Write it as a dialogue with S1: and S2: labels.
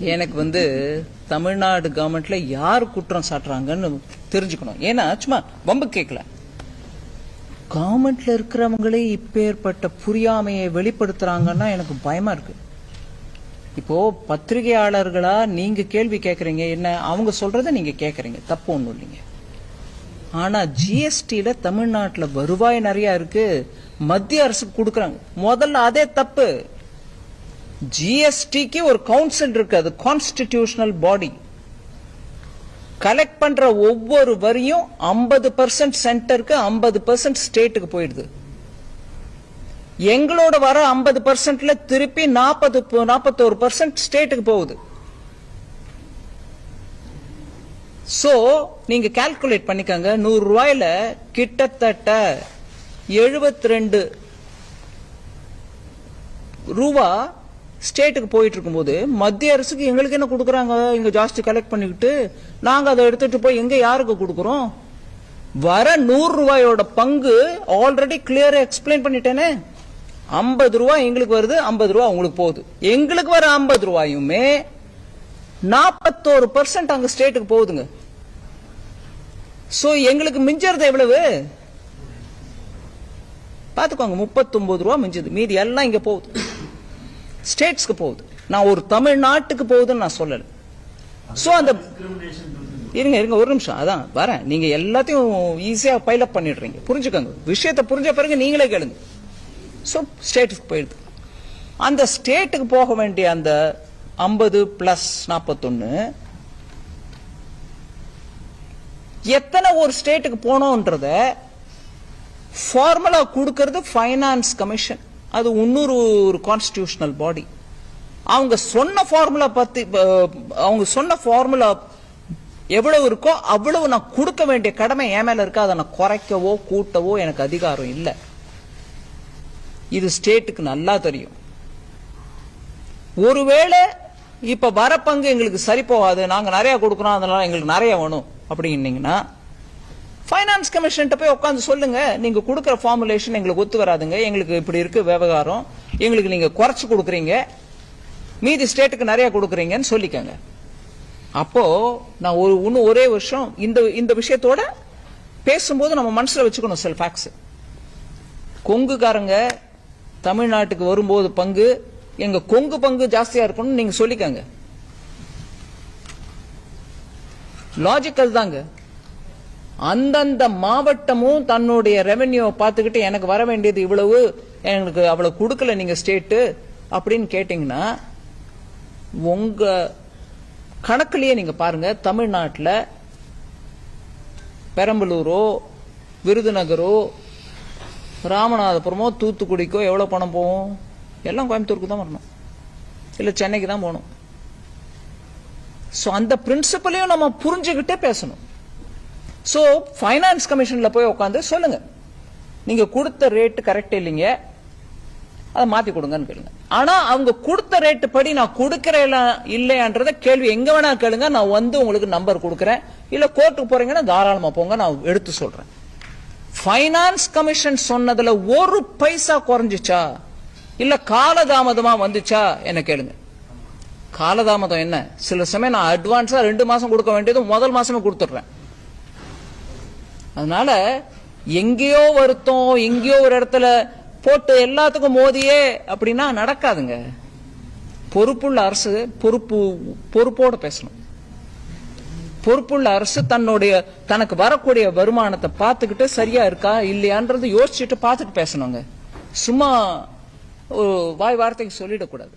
S1: எனக்கு வந்து தமிழ்நாடு கவர்மெண்ட்ல யார் குற்றம் சாட்டுறாங்கன்னு தெரிஞ்சுக்கணும். ஏன்னா சும்மா வம்பு கேட்கல கவர்மெண்ட்ல இருக்கிறவங்களே இப்பேற்பட்ட புரியாமையை வெளிப்படுத்துறாங்கன்னா எனக்கு பயமா இருக்கு. இப்போ பத்திரிகையாளர்களா நீங்க கேள்வி கேட்கறீங்க என்ன அவங்க சொல்றத நீங்க கேட்கறீங்க தப்பு ஒண்ணும் இல்லைங்க. ஆனா ஜிஎஸ்டியில தமிழ்நாட்டில் வருவாய் நிறைய இருக்கு மத்திய அரசுக்கு கொடுக்குறாங்க. முதல்ல அதே தப்பு. ஜிஎஸ்டிக்கு ஒரு கவுன்சில் இருக்கு அது கான்ஸ்டிடியூஷனல் பாடி கலெக்ட் பண்ற ஒவ்வொரு வரியும் ஐம்பது பர்சன்ட் சென்டருக்கு ஐம்பது பர்சன்ட் ஸ்டேட்டுக்கு போயிடுது. எங்களோட வர ஐம்பது பர்சன்ட்ல திருப்பி நாற்பது நாற்பத்தோரு பர்சன்ட் ஸ்டேட்டுக்கு போகுது. சோ நீங்க கால்குலேட் பண்ணிக்கோங்க. நூறு ரூபாயில கிட்டத்தட்ட எழுபத்தி ரெண்டு ரூபா ஸ்டேட்டுக்கு போயிட்டு இருக்கும்போது மத்திய அரசுக்கு எங்களுக்கு என்ன கொடுக்குறாங்க? இங்கே ஜாஸ்தி கலெக்ட் பண்ணிக்கிட்டு நாங்கள் அதை எடுத்துட்டு போய் எங்கே யாருக்கு கொடுக்குறோம்? வர நூறு ரூபாயோட பங்கு ஆல்ரெடி கிளியராக எக்ஸ்பிளைன் பண்ணிட்டேனே. ஐம்பது ரூபா எங்களுக்கு வருது ஐம்பது ரூபா உங்களுக்கு போகுது. எங்களுக்கு வர ஐம்பது ரூபாயுமே நாற்பத்தோரு பர்சன்ட் அங்கே ஸ்டேட்டுக்கு போகுதுங்க. ஸோ எங்களுக்கு மிஞ்சறது எவ்வளவு? பார்த்துக்கோங்க முப்பத்தொன்பது ரூபா மிஞ்சுது. மீதி எல்லாம் இங்கே போகுது. ஸ்டேட்ஸ்க்கு போகுது. நான் ஒரு தமிழ்நாட்டுக்கு போகுதுன்னு நான் சொல்லல. சோ அந்த இருங்க இருங்க ஒரு நிமிஷம். அதான் வரேன். நீங்க எல்லாத்தையும் ஈஸியா பைலப் பண்ணிடுறீங்க. புரிஞ்சுக்கோங்க. விஷயத்தை புரிஞ்ச பிறகு நீங்களே கேளுங்க. சோ ஸ்டேட்டுக்கு போயிடுது. அந்த ஸ்டேட்டுக்கு போக வேண்டிய அந்த ஐம்பது பிளஸ் நாற்பத்தொன்னு எத்தனை ஒரு ஸ்டேட்டுக்கு போனோன்றத ஃபார்முலா கொடுக்கறது ஃபைனான்ஸ் கமிஷன் அது இன்னொரு ஒரு கான்ஸ்டியூஷனல் பாடி அவங்க சொன்ன ஃபார்முலா பத்தி அவங்க சொன்ன ஃபார்முலா எவ்வளவு இருக்கோ அவ்வளவு நான் கொடுக்க வேண்டிய கடமை என் மேல இருக்கு. அதை நான் குறைக்கவோ கூட்டவோ எனக்கு அதிகாரம் இல்லை. இது ஸ்டேட்டுக்கு நல்லா தெரியும். ஒருவேளை இப்ப வர பங்கு எங்களுக்கு சரி போகாது. நாங்க நிறைய கொடுக்குறோம். அதனால எங்களுக்கு நிறைய வேணும். அப்படின்னீங்கன்னா ஃபைனான்ஸ் கமிஷன்ட்ட போய் உட்காந்து சொல்லுங்க. நீங்க கொடுக்குற ஃபார்முலேஷன் எங்களுக்கு ஒத்து வராதுங்க. எங்களுக்கு இப்படி இருக்கு விவகாரம். எங்களுக்கு நீங்க குறைச்சு கொடுக்குறீங்க. மீதி ஸ்டேட்டுக்கு நிறைய கொடுக்குறீங்கன்னு சொல்லிக்கங்க. அப்போ நான் ஒரு இன்னும் ஒரே வருஷம் இந்த இந்த விஷயத்தோட பேசும்போது நம்ம மனசுல வச்சுக்கணும் செல் ஃபேக்ஸ் கொங்குக்காரங்க தமிழ்நாட்டுக்கு வரும்போது பங்கு எங்க கொங்கு பங்கு ஜாஸ்தியா இருக்கணும்னு நீங்க சொல்லிக்கங்க. லாஜிக்கல் தாங்க. அந்தந்த மாவட்டமும் தன்னுடைய ரெவென்யூ பார்த்துக்கிட்டு எனக்கு வர வேண்டியது இவ்வளவு எனக்கு அவ்வளவு கொடுக்கல நீங்க ஸ்டேட்டு அப்படின்னு கேட்டீங்கன்னா உங்க கணக்குலயே நீங்க பாருங்க தமிழ்நாட்டில் பெரம்பலூரோ விருதுநகரோ ராமநாதபுரமோ தூத்துக்குடிக்கோ எவ்வளோ பணம் போகும்? எல்லாம் கோயம்புத்தூருக்கு தான் வரணும். இல்லை சென்னைக்கு தான் போகணும். ஸோ அந்த பிரின்சிபலையும் நம்ம புரிஞ்சுக்கிட்டே பேசணும். ஸோ ஃபைனான்ஸ் கமிஷனில் போய் உட்காந்து சொல்லுங்க. நீங்கள் கொடுத்த ரேட்டு கரெக்ட் இல்லைங்க. அதை மாற்றி கொடுங்கன்னு கேளுங்க. ஆனால் அவங்க கொடுத்த ரேட்டு படி நான் கொடுக்குறேன் இல்லையான்றத கேள்வி எங்கே வேணா கேளுங்க. நான் வந்து உங்களுக்கு நம்பர் கொடுக்குறேன். இல்லை கோர்ட்டுக்கு போறீங்கன்னா தாராளமாக போங்க. நான் எடுத்து சொல்கிறேன் ஃபைனான்ஸ் கமிஷன் சொன்னதில் ஒரு பைசா குறைஞ்சிச்சா? இல்லை காலதாமதமாக வந்துச்சா? என்ன கேளுங்க. காலதாமதம் என்ன? சில சமயம் நான் அட்வான்ஸாக ரெண்டு மாதம் கொடுக்க வேண்டியது முதல் மாதமே கொடுத்துட்றேன். அதனால எங்கேயோ வருத்தம் எங்கேயோ ஒரு இடத்துல போட்டு எல்லாத்துக்கும் மோதியே அப்படின்னா நடக்காதுங்க. பொறுப்புள்ள அரசு பொறுப்பு பொறுப்போடு பேசணும். பொறுப்புள்ள அரசு தன்னுடைய தனக்கு வரக்கூடிய வருமானத்தை பார்த்துக்கிட்டு சரியா இருக்கா இல்லையான்றது யோசிச்சுட்டு பார்த்துட்டு பேசணுங்க. சும்மா வாய் வார்த்தைக்கு சொல்லிடக்கூடாது.